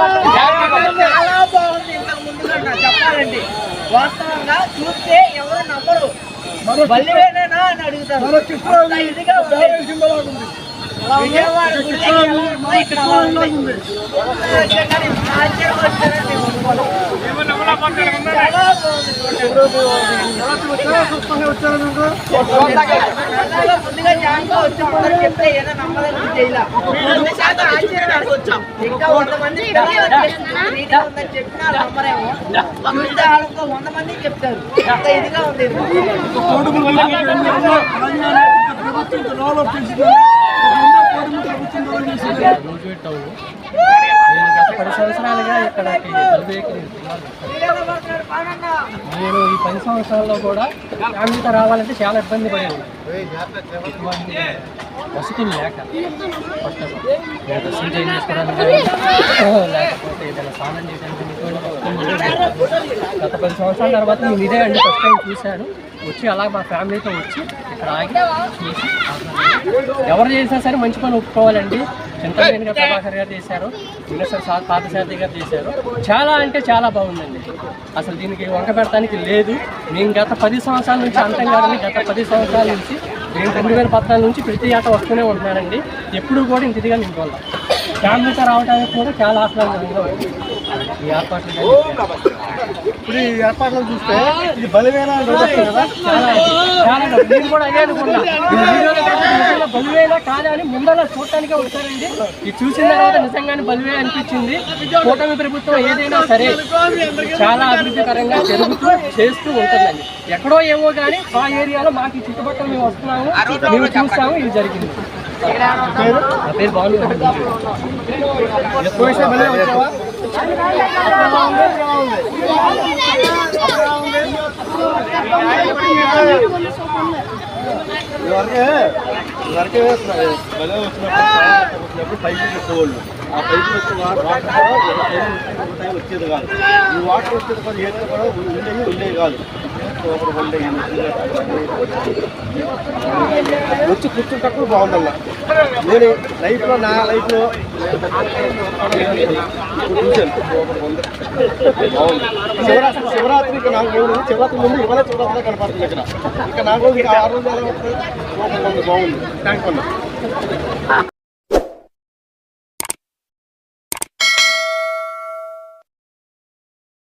చాలా బాగుంది ఇంతకు ముందు కన్నా చెప్పాలండి వాస్తవంగా చూస్తే ఎవరు నమ్మరు బల్లివేనేనా అని అడుగుతారు ఇదిగా ఉంది. ఆశ్చర్యం ముందుగా వచ్చామని చెప్తే ఏదో శాతం ఆశ్చర్యానికి వచ్చాం ఇంకా వంద మంది ఉందని చెప్పినా నమ్మరేమో వాళ్ళతో వంద మంది చెప్తారు అంత ఇదిగా ఉంది రోజు నేను గత పది సంవత్సరాలుగా నేను ఈ పది సంవత్సరాల్లో కూడా ఫ్యామిలీతో రావాలంటే చాలా ఇబ్బంది పడేది వసతులు లేక. దర్శనం చేసుకోవడానికి లేకపోతే ఏదైనా స్నానం చేయడానికి. గత పది సంవత్సరాల తర్వాత నేను ఇదే అండి ఫస్ట్ టైం చూశాను. వచ్చి అలా మా ఫ్యామిలీతో వచ్చి ఇక్కడ ఆగి చేసి ఎవరు చేసినా సరే మంచి పని ఒప్పుకోవాలండి. చింతమనేని గారు ప్రభాకర్ గారు చేశారు. మినిస్టర్ సా పార్థసారథి గారు చేశారు. చాలా అంటే చాలా బాగుందండి. అసలు దీనికి వంక పెడతానికి లేదు. నేను గత పది సంవత్సరాల నుంచి అంతం కాదని గత పది సంవత్సరాల నుంచి నేను రెండు వేల పద్నాలుగు నుంచి ప్రతి ఆట వస్తూనే ఉంటున్నానండి ఎప్పుడు కూడా ఇంటిదిగా ఇదిగా ఫ్యామిలీతో రావడానికి కూడా చాలా ఆహ్లాదంగా ఈ ఏర్పాట్లు ఇప్పుడు ఈ ఏర్పాట్లు చూస్తే ఇది కదా. చాలా కూడా అదే అనుకున్నా బలివేలా కాదా అని ముందర చూడటానికే వచ్చారండి. ఇది చూసిన తర్వాత నిజంగానే బలివే అనిపించింది. కూటమి ప్రభుత్వం ఏదైనా సరే చాలా అభివృద్ధికరంగా జరుగుతూ చేస్తూ ఉంటుందండి. ఎక్కడో ఏమో కానీ మా ఏరియాలో మాకు చుట్టుపక్కల మేము వస్తున్నాము. మేము చూసాము ఇది జరిగింది. నా పేరు బాలు ఎక్కువ వేసే బలి వచ్చావా ఇదివరకే ఇదివరకే బలి వచ్చినప్పుడు వచ్చినప్పుడు పైపు పెట్టేవాళ్ళు ఆ పైపు వచ్చే వా- వాటర్ కూడా ఒక టైం ఒక టైం వచ్చేది కాదు ఈ వాటర్ వచ్చేది కూడా ఏదో కూడా ఉండేవి ఉండేవి కాదు సూపర్ ఉండేవి వచ్చి కూర్చుంటప్పుడు బాగుందల్లా నేను లైఫ్లో నా లైఫ్లో ఇప్పుడు శివరాత్రి శివరాత్రికి నాకు ఏమి శివరాత్రి ముందు ఇవాళ శివరాత్రి కనపడుతుంది ఇక్కడ. ఇక నాకు ఇంకా ఆరు రోజులు ఎలా ఉంటుంది బాగుంది. Thank you